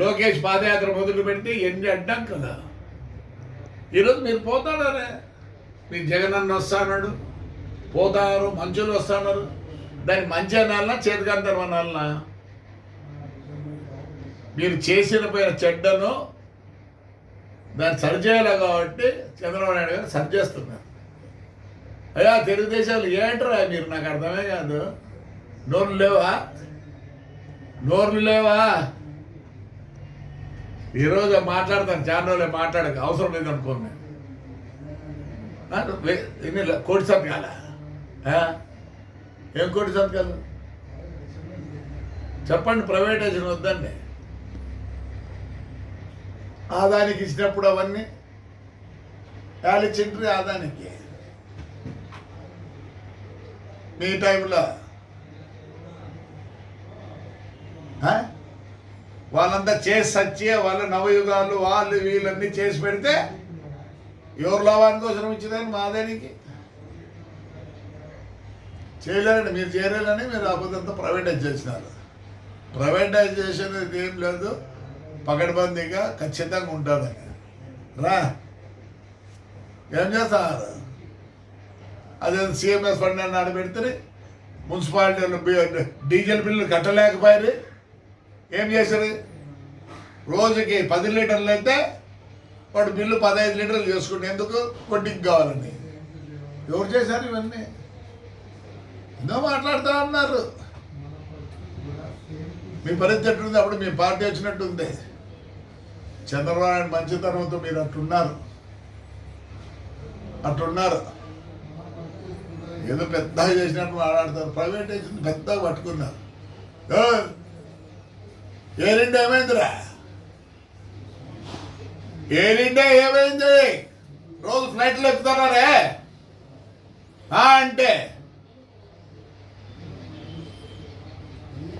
లోకేష్ పాదయాత్ర మొదలు పెడితే ఎన్ని అడ్డం కదా. ఈరోజు మీరు పోతాడారే? మీ జగన్ అన్న వస్తాడు పోతారు మంచులు వస్తున్నారు. దాన్ని మంచి అనాలనా చేతికంతరం అనాలనా మీరు చేసిన పోయిన చెడ్డను దాన్ని సరిచేయాలి కాబట్టి చంద్రబాబు నాయుడు గారు సరిచేస్తున్నారు అయ్యా తెలుగుదేశాలు ఏంటరా మీరు? నాకు అర్థమే కాదు. నోర్లు లేవా? నోర్లు లేవా? ఈరోజు మాట్లాడతాను చాలా మాట్లాడక అవసరం లేదు అనుకోండి ఎన్ని కోటి సంతకాల? ఏం కోటి సంతకాలు? చెప్పండి ప్రైవేటైజేషన్ వద్దండి. ఆదానికి ఇచ్చినప్పుడు అవన్నీ యాలిచ్చిండ్రి ఆదానికి. మీ టైంలో ఆ? వాళ్ళంతా చేసి సచ్చి వాళ్ళ నవయుగాలు వాళ్ళు వీళ్ళన్నీ చేసి పెడితే ఎవరు లాభానికి అవసరం మా మాదేనికి చేయలేరండి మీరు చేయలేరని మీరు అబద్ధంతో ప్రైవేటైజ్ చేసినారు ప్రైవేటైజేషన్ చేసేది ఏం లేదు పకడ్బందీగా ఖచ్చితంగా ఉంటుందని రా. ఏం చేస్తారు? అదే సిఎంఎస్ ఫండ్ అని ఆడబెడితే మున్సిపాలిటీలు డీజిల్ బిల్లు కట్టలేకపోయారు. ఏం చేశారు? రోజుకి పది లీటర్లు అయితే వాడు బిల్లు పదహైదు లీటర్లు చేసుకుంటే ఎందుకు వడ్డీకి కావాలని? ఎవరు చేశారు ఇవన్నీ? ఎన్నో మాట్లాడుతూ ఉన్నారు. మీ పరిస్థితి ఉంది అప్పుడు మీ పార్టీ వచ్చినట్టుంది. చంద్రబాబు నాయుడు మంచితనంతో మీరు అట్లున్నారు. అట్లున్నారు. ఏదో పెద్దగా చేసినట్టు మాట్లాడతారు. ప్రైవేటైజేషన్ పెద్దగా పట్టుకున్నారు. ఏ, రెండు ఏమైందిరా? ఎయిర్ ఇండియా ఏమైంది? రోజు ఫ్లైట్లు ఎక్కుతున్నారే? అంటే.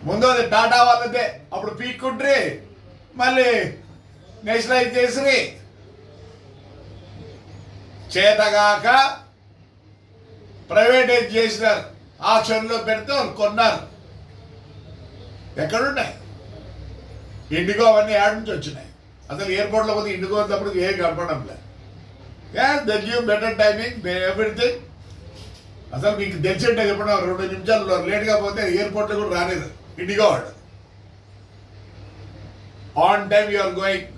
ముందు అది టాటా వాళ్ళదే. అప్పుడు పీక్కుంట్రి మళ్ళీ నేషనలైజ్ చేసి చేతగాక ప్రైవేటైజ్ చేసినారు. ఆక్షన్లో పెడితే వాళ్ళు కొన్నారు. ఎక్కడున్నాయి? ఇండిగో అవన్నీ యాడ్ నుంచి వచ్చినాయి. అసలు ఎయిర్పోర్ట్లో పోతే ఇంటికి వచ్చినప్పుడు ఏం కనపడం లేదు. The give better timing everything అసలు మీకు తెలిసింటే చెప్పడం రెండు నిమిషాలు లేట్గా పోతే ఎయిర్పోర్ట్లో కూడా రాలేదు. ఇండిగో వాడు ఆన్ టైమ్ యూఆర్ గోయింగ్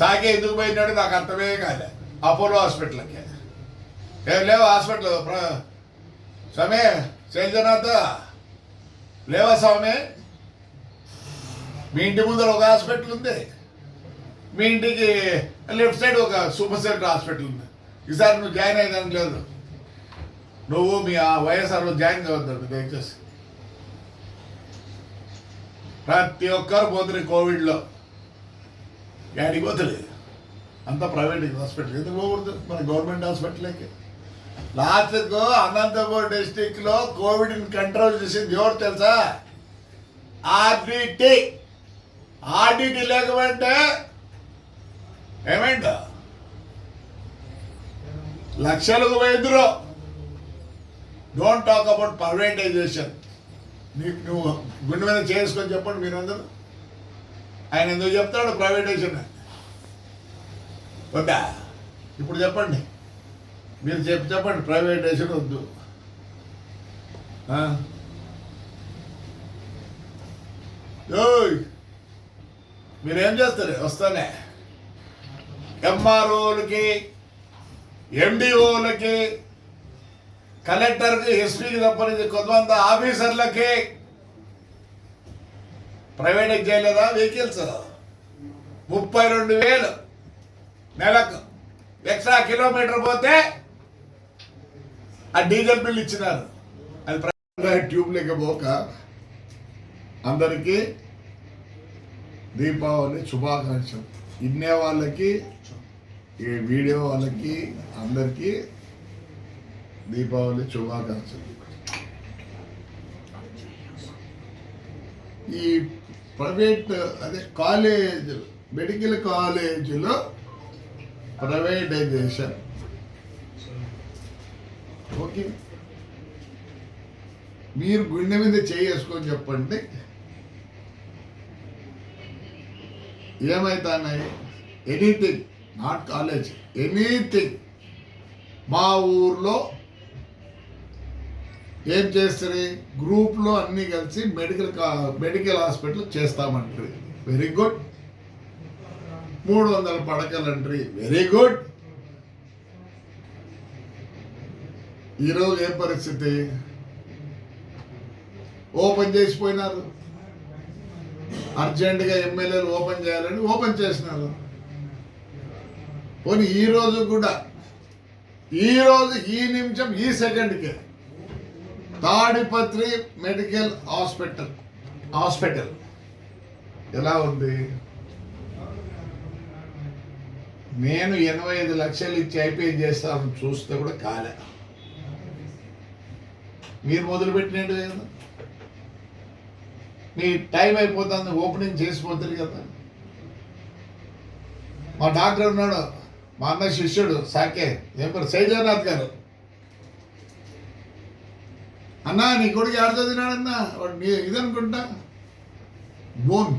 సాగే ఎందుకు పోయినాడు? నాకు అర్థమే కాలే. అపోలో హాస్పిటల్కి ఏం లేవు హాస్పిటల్ స్వామి శైలజనాథ్ లేవా స్వామి? మీ ఇంటి ముందర ఒక హాస్పిటల్ ఉంది. మీ ఇంటికి లెఫ్ట్ సైడ్ ఒక సూపర్ సెంటర్ హాస్పిటల్ ఉంది. ఈసారి నువ్వు జాయిన్ అయ్యేదానికి లేదు. నువ్వు మీ ఆ వైఎస్ఆర్లో జాయిన్ కావద్దు దయచేసి. ప్రతి ఒక్కరు పోతుంది కోవిడ్లో. యాడికి పోతుంది అంతా ప్రైవేట్ హాస్పిటల్. ఎందుకు పోకూడదు? మన గవర్నమెంట్ హాస్పిటల్కి లాస్ట్కు అనంతపురం డిస్టిక్లో కోవిడ్ని కంట్రోల్ చేసింది ఎవరు తెలుసా? ఆర్బిటీ. ఆర్డిటి లేకపోతే ఏమైందా? లక్షలకు వైద్యులు డోంట్ టాక్ అబౌట్ ప్రైవేటైజేషన్ నీకు నువ్వు గుండె మీద చేసుకొని చెప్పండి మీరందరూ. ఆయన ఎందుకు చెప్తాడు ప్రైవేటైజేషన్ అని? వద్దా? ఇప్పుడు చెప్పండి. మీరు చెప్పి చెప్పండి ప్రైవేటైజేషన్ వద్దు. ఓయ్ మీరేం చేస్తారు? వస్తానే. ఎంఆర్ఓలకి ఎండిఓలకి కలెక్టర్కి ఎస్పీకి తప్పనిది కొంతమంది ఆఫీసర్లకి ప్రైవేట్కి చేయలేదా? వెహికల్స్? ముప్పై రెండు వేలు నెలకు ఎక్స్ట్రా కిలోమీటర్ పోతే ఆ డీజిల్ బిల్ ఇచ్చినారు. అది ప్రైవేట్ ట్యూబ్ లెక్క పోక అందరికీ దీపావళి శుభాకాంక్షలు. ఇన్నే వాళ్ళకి ఈ వీడియో వాళ్ళకి అందరికీ దీపావళి శుభాకాంక్షలు. ఈ ప్రైవేట్ అదే కాలేజ్ మెడికల్ కాలేజీలో ప్రైవేటైజేషన్. ఓకే. మీరు గుండె మీద చేసుకొని చెప్పండి. ఏమైతున్నాయి? Anything not college anything. మా ఊర్లో ఏం చేస్తారు? గ్రూప్లో అన్నీ కలిసి మెడికల్ కా- మెడికల్ హాస్పిటల్ చేస్తామంటారు. Very good. మూడు వందల పడకలంటారు. Very good. ఈరోజు ఏ పరిస్థితి? ఓపెన్ చేసిపోయినారు. అర్జెంటుగా ఎమ్మెల్యేలు ఓపెన్ చేయాలని ఓపెన్ చేసినారు. పోనీ ఈరోజు కూడా ఈరోజు ఈ నిమిషం ఈ సెకండ్కి తాడిపత్రి మెడికల్ హాస్పిటల్ హాస్పిటల్ ఎలా ఉంది? నేను ఎనభై ఐదు లక్షలు ఇచ్చి ఐపీఎం చేస్తాను చూస్తే కూడా కాలే. మీరు మొదలుపెట్టినట్టు కదా మీ టైం అయిపోతుంది ఓపెనింగ్ చేసిపోతారు కదా. మా డాక్టర్ ఉన్నాడు మా అన్న శిష్యుడు సాకే ఏం పేరు? శైలనాథ్ గారు. అన్నా నీ కొడుకు ఆడ చదివినాడన్నా వాడు నీ ఇదనుకుంటా బోన్.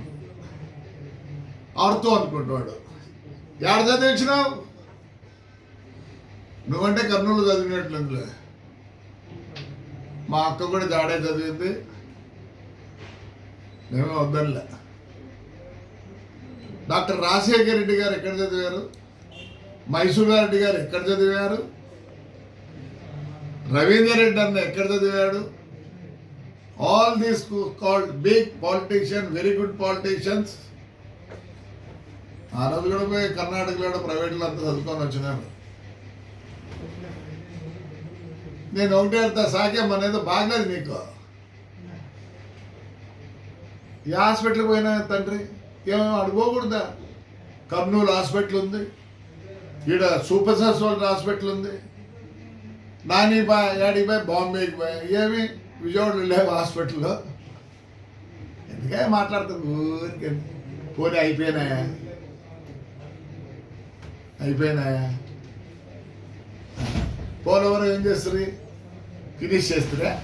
ఆడుతూ అనుకుంటాడు ఎక్కడ చదివించినావు నువ్వంటే కర్నూలు చదివినట్లుందిలే. మా అక్క కూడా దాడే చదివింది. మేమే వద్దనిలే. డాక్టర్ రాజశేఖర్ రెడ్డి గారు ఎక్కడ చదివారు? మైసూర్ రెడ్డి గారు ఎక్కడ చదివారు? రవీందర్ రెడ్డి అన్న ఎక్కడ చదివాడు? All these called big politician very good politicians ఆ రోజు కూడా పోయి కర్ణాటకలో ప్రైవేట్లో అంతా చదువుకొని వచ్చినాను నేను ఒకటే వెళ్తా సాకే మన ఏదో బాగలేదు నీకు. ఏ హాస్పిటల్కి పోయినా తండ్రి ఏమేమి అడుకోకూడదా కర్నూలు హాస్పిటల్ ఉంది. ఈడ సూపర్ సస్వాల్ హాస్పిటల్ ఉంది. నాని బా యాడికి పోయి బాంబేకి పోయి. ఏమి? విజయవాడలో లేవు హాస్పిటల్లో. ఎందుకే మాట్లాడుతుంది ఊరికే? పోనీ అయిపోయినాయా? అయిపోయినాయా? పోలవరం ఏం చేస్తుంది? ఫినిష్ చేస్తారా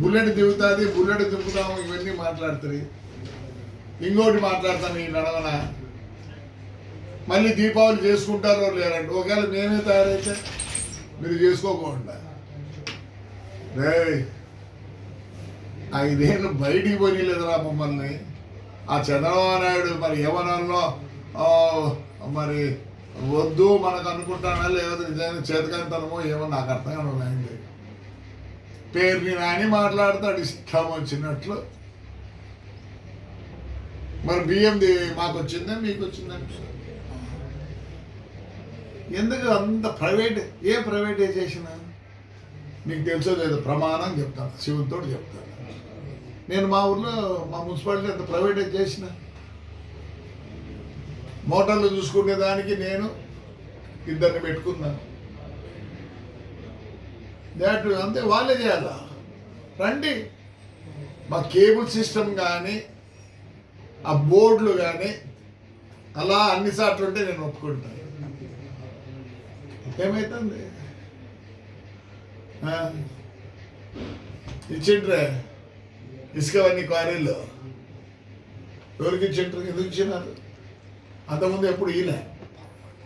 బుల్లెట్ దిగుతుంది బుల్లెట్ దింపుతాము ఇవన్నీ మాట్లాడుతుంది. ఇంకోటి మాట్లాడతాను ఈ నడవన. మళ్ళీ దీపావళి చేసుకుంటారో లేరండి ఒకవేళ మేమే తయారైతే మీరు చేసుకోకుండా. రే ఐదేళ్ళు బయటికి పోనీలేదురా మమ్మల్ని. ఆ చంద్రబాబు నాయుడు మరి ఏమనాలో మరి వద్దు మనకు అనుకుంటానా లేదా నిజంగా చేతకంతనమో ఏమో నాకు అర్థం ఉన్నాయండి పేరుని నాని మాట్లాడతాడు ఇష్టం వచ్చినట్లు. మరి బియ్యంది మాకు వచ్చిందా మీకు వచ్చిందంటే ఎందుకు అంత ప్రైవేట్ ఏ ప్రైవేటైజేషన్? మీకు తెలుసో లేదు ప్రమాణం చెప్తాను శివునితో చెప్తాను. నేను మా ఊర్లో మా మున్సిపాలిటీ అంత ప్రైవేటైజ్ చేసిన మోటార్లు చూసుకునే దానికి నేను ఇద్దరిని పెట్టుకున్నాను. దాట్ అంతే వాళ్ళే చేయాలా? రండి. మా కేబుల్ సిస్టమ్ కానీ ఆ బోర్డులు కానీ అలా అన్నిసార్లు ఉంటే నేను ఒప్పుకుంటాను ఏమవుతుంది ఇచ్చిండ్రే? ఇసుకవన్నీ క్వారీలు ఎవరికి ఇచ్చిండ్రు? ఎందుకు ఇచ్చినారు? అంతకుముందు ఎప్పుడు ఈలే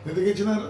ఎందుకు ఇచ్చినారు?